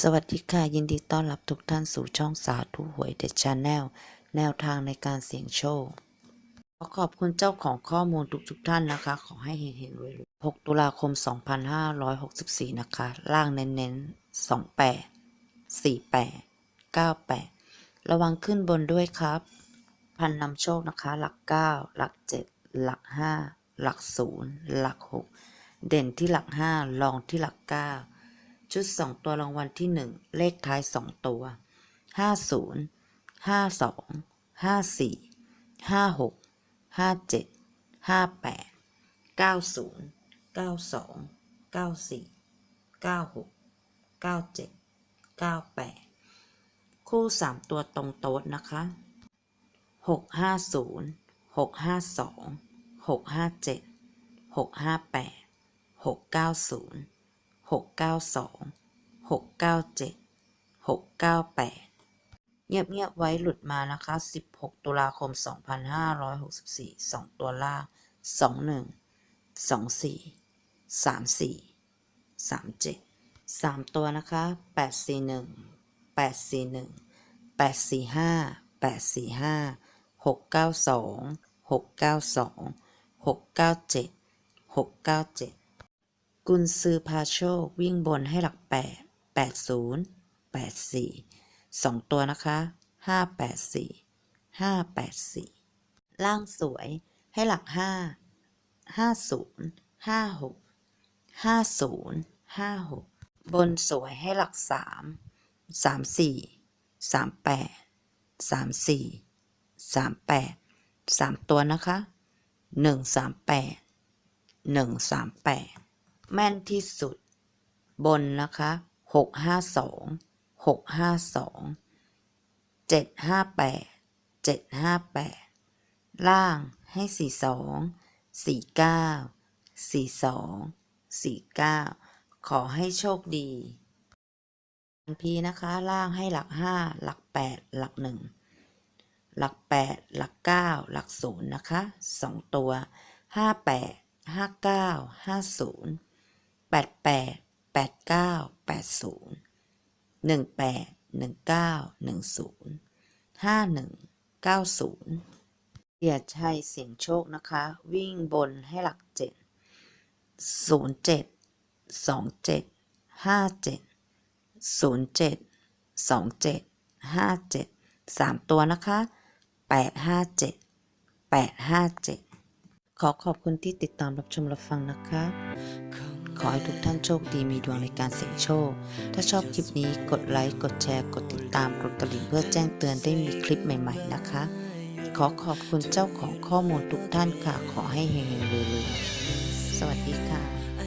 สวัสดีค่ะ ยินดีต้อนรับทุกท่านสู่ช่องสาธุหวยเด็ดชาแนลแนวทางในการเสี่ยงโชค ขอขอบคุณเจ้าของข้อมูลทุกๆทท่านนะคะ ขอให้เฮงๆรวยๆ6ตุลาคม 2564 นะคะ ล่างเน้นๆ 28 48 98 ระวังขึ้นบนด้วยครับ พันนำโชคนะคะ หลัก 9 หลัก 7 หลัก 5 หลัก 0 หลัก 6 เด่นที่หลัก 5 รองที่หลัก 9 ชุด 2 ตัวรางวัลที่ 1 เลขท้าย 2 ตัว 50 52 54 56 57 58 90 92 94 96 97 98 คู่ 3 ตัวตรงโต๊ดนะคะ 650 652 657 658 690 692 697 698 เงียบๆไว้หลุดมานะคะ 16 ตุลาคม 2564 2 ตัวล่าง 21 24 34 37 3 ตัวนะคะ 841 841 845 845 692 692 697 697 กุนซือพาโชควิ่งบนให้หลักแปดแปดศูนย์แปดสี่สองตัวนะคะห้าแปดสี่ห้าแปดสี่ล่างสวยให้หลักห้าห้าศูนย์ห้าหกห้าศูนย์ห้าหกบนสวยให้หลักสามสามสี่สามแปดสามสี่สามแปดสามตัวนะคะหนึ่งสามแปดหนึ่งสามแปด แม่นที่สุด บนนะคะ652 652 758 758ล่างให้42 49 42 49ขอให้โชคดีพีนะคะ ล่างให้หลัก5หลัก8หลัก1หลัก8หลัก9หลัก0นะคะ2ตัว58 59 50 88 89 80 18 19 10 51 90เดียชัยเสียงโชคนะคะ วิ่งบนให้หลัก 7 07 27 57 07 27 57 3 ตัวนะคะ 857 857 ขอขอบคุณที่ติดตามรับชมรับฟังนะคะ ขอให้ทุกท่านโชคดีมีดวงในการเสี่ยงโชค ถ้าชอบคลิปนี้กดไลค์ กดแชร์ กดติดตามกดกระดิ่งเพื่อแจ้งเตือนได้มีคลิปใหม่ ๆ นะคะ ขอขอบคุณเจ้าของข้อมูลทุกท่านค่ะ ขอให้เฮงๆรวยๆสวัสดีค่ะ